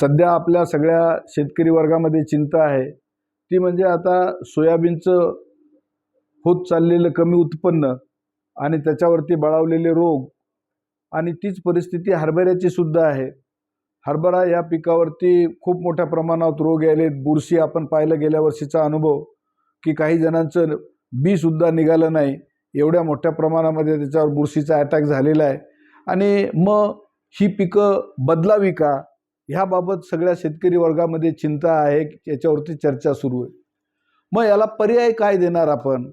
सध्या आपल्या सगळ्या शेतकरी वर्गामध्ये चिंता आहे. ती म्हणजे आता सोयाबीनचं होत चाललेलं कमी उत्पन्न आणि त्याच्यावरती बळावलेले रोग आणि तीच परिस्थिती हरभऱ्याची सुद्धा आहे. हरभरा या पिकावरती खूप मोठ्या प्रमाणात रोग यायले. बुरशी आपण पाहिलं गेल्या वर्षीचा अनुभव की काही जणांचं बीसुद्धा निघालं नाही. एवढ्या मोठ्या प्रमाणामध्ये त्याच्यावर बुरशीचा अटॅक झालेला आहे. आणि मग ही पिकं बदलावी का? ह्याबाबत सगळ्या शेतकरी वर्गामध्ये चिंता आहे याच्यावरती चर्चा सुरू आहे. मग याला पर्याय काय देणार आपण?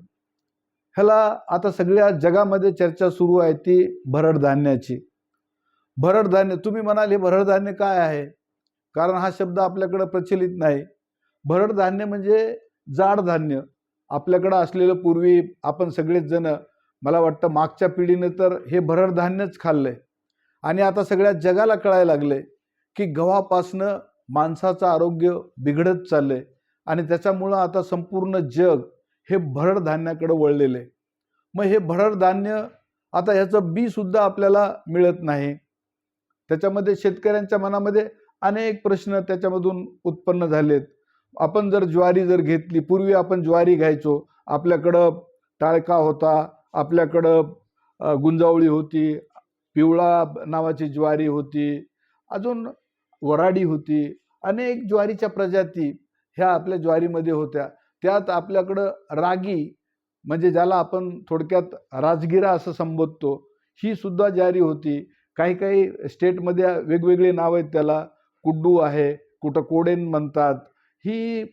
ह्याला आता सगळ्या जगामध्ये चर्चा सुरू आहे ती भरड धान्याची भरड धान्य तुम्ही म्हणाल हे भरड धान्य काय आहे? कारण हा शब्द आपल्याकडं प्रचलित नाही. भरड धान्य म्हणजे जाड धान्य. आपल्याकडं असलेलं पूर्वी आपण सगळेच जण मला वाटतं मागच्या पिढीनं तर हे भरड धान्यच खाल्लंय. आणि आता सगळ्या जगाला कळायला लागलंय. की गव्हापासनं माणसाचं आरोग्य बिघडत चाललंय. आणि त्याच्यामुळं आता संपूर्ण जग हे भरड धान्याकडे वळलेलं आहे. मग हे भरड धान्य आता ह्याचं बीसुद्धा आपल्याला मिळत नाही. त्याच्यामध्ये शेतकऱ्यांच्या मनामध्ये अनेक प्रश्न त्याच्यामधून उत्पन्न झालेत. आपण जर ज्वारी जर घेतली पूर्वी आपण ज्वारी घ्यायचो. आपल्याकडं टाळका होता आपल्याकडं गुंजावळी होती पिवळा नावाची ज्वारी होती. अजून वराडी होती अनेक ज्वारीच्या प्रजाती ह्या आपल्या ज्वारीमध्ये होत्या. त्यात आपल्याकडं रागी म्हणजे ज्याला आपण थोडक्यात राजगिरा असं संबोधतो ही सुद्धा ज्वारी होती. काही काही स्टेटमध्ये वेगवेगळे नाव आहेत त्याला. कुड्डू आहे कुठं कोडेन म्हणतात. ही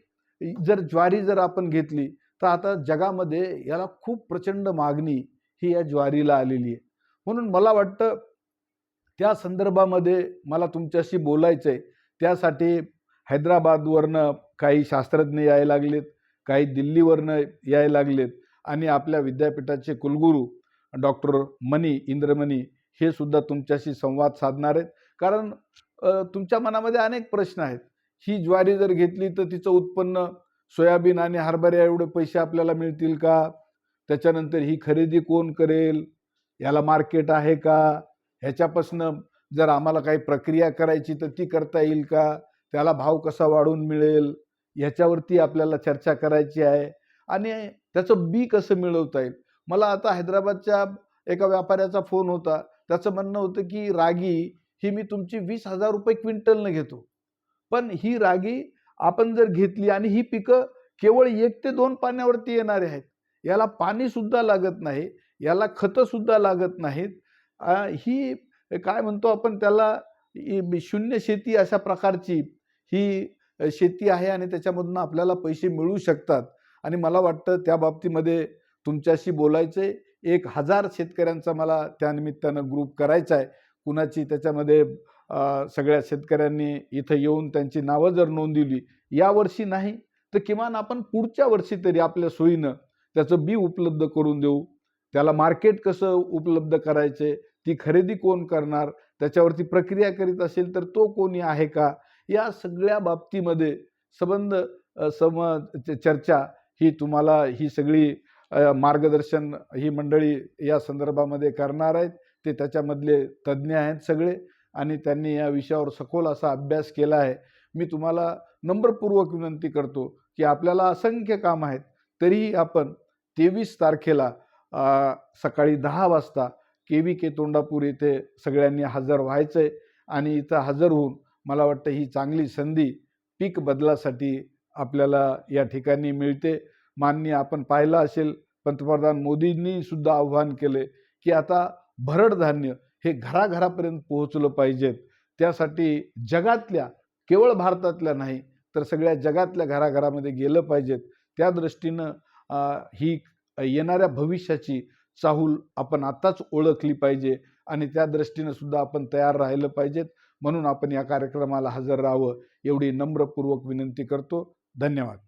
जर ज्वारी जर आपण घेतली तर आता जगामध्ये याला खूप प्रचंड मागणी ही या ज्वारीला आलेली आहे. म्हणून मला वाटतं त्या संदर्भामध्ये मला तुमच्याशी बोलायचं आहे त्यासाठी हैदराबादवरनं काही शास्त्रज्ञ यायला लागलेत काही दिल्लीवरनं यायला लागलेत आणि आपल्या विद्यापीठाचे कुलगुरू डॉक्टर मनी इंद्रमणी हे सुद्धा तुमच्याशी संवाद साधणार आहेत. कारण तुमच्या मनामध्ये अनेक प्रश्न आहेत. ही ज्वारी जर घेतली तर तिचं उत्पन्न सोयाबीन आणि हरभऱ्या एवढे पैसे आपल्याला मिळतील का? त्याच्यानंतर ही खरेदी कोण करेल? याला मार्केट आहे का? ह्याच्यापासनं जर आम्हाला काही प्रक्रिया करायची तर ती करता येईल का? त्याला भाव कसा वाढून मिळेल? ह्याच्यावरती आपल्याला चर्चा करायची आहे. आणि त्याचं बी कसं मिळवता येईल? मला आता हैदराबादच्या एका व्यापाऱ्याचा फोन होता. त्याचं म्हणणं होतं की रागी ही मी तुमची वीस हजार रुपये क्विंटलनं घेतो. पण ही रागी आपण जर घेतली आणि ही पिकं केवळ एक ते दोन पाण्यावरती येणारे आहेत. याला पाणी सुद्धा लागत नाही. याला खतं सुद्धा लागत नाहीत. ही काय म्हणतो आपण त्याला शून्य शेती अशा प्रकारची ही शेती आहे आणि त्याच्यामधून आपल्याला पैसे मिळू शकतात. आणि मला वाटतं त्या बाबतीमध्ये तुमच्याशी बोलायचं एक हजार शेतकऱ्यांचा मला त्यानिमित्तानं ग्रुप करायचा आहे. कुणाची त्याच्यामध्ये सगळ्या शेतकऱ्यांनी इथं येऊन त्यांची नावं जर नोंदवली यावर्षी नाही तर किमान आपण पुढच्या वर्षी तरी आपल्या सोयीनं त्याचं बी उपलब्ध करून देऊ. त्याला मार्केट कसं उपलब्ध करायचे ती खरेदी कोण करणार त्याच्यावरती प्रक्रिया करीत असेल तर तो कोणी आहे का? या सगळ्या बाबतीमध्ये संबंध सम च- चर्चा ही तुम्हाला ही सगळी मार्गदर्शन ही मंडळी या संदर्भामध्ये करणार आहेत. ते त्याच्यामधले तज्ज्ञ आहेत सगळे आणि त्यांनी या विषयावर सखोल असा अभ्यास केला आहे. मी तुम्हाला नम्रपूर्वक विनंती करतो की आपल्याला असंख्य काम आहेत तरीही आपण तेवीस तारखेला सकाळी दहा वाजता के व्ही के तोंडापूर येथे सगळ्यांनी हजर व्हायचं आहे आणि इथं हजर होऊन मला वाटतं ही चांगली संधी पीक बदलासाठी आपल्याला या ठिकाणी मिळते. माननीय आपण पाहिलं असेल पंतप्रधान मोदींनी सुद्धा आव्हान केले की आता भरड धान्य हे घराघरापर्यंत पोहोचलं पाहिजेत. त्यासाठी जगातल्या केवळ भारतातल्या नाही तर सगळ्या जगातल्या घराघरामध्ये गेलं पाहिजेत. त्या दृष्टीनं ही येणाऱ्या भविष्याची चाहूल आपण आत्ताच ओळखली पाहिजे आणि त्या दृष्टीनं सुद्धा आपण तयार राहिलं पाहिजेत. म्हणून आपण या कार्यक्रमाला हजर राहावं एवढी नम्रपूर्वक विनंती करतो. धन्यवाद.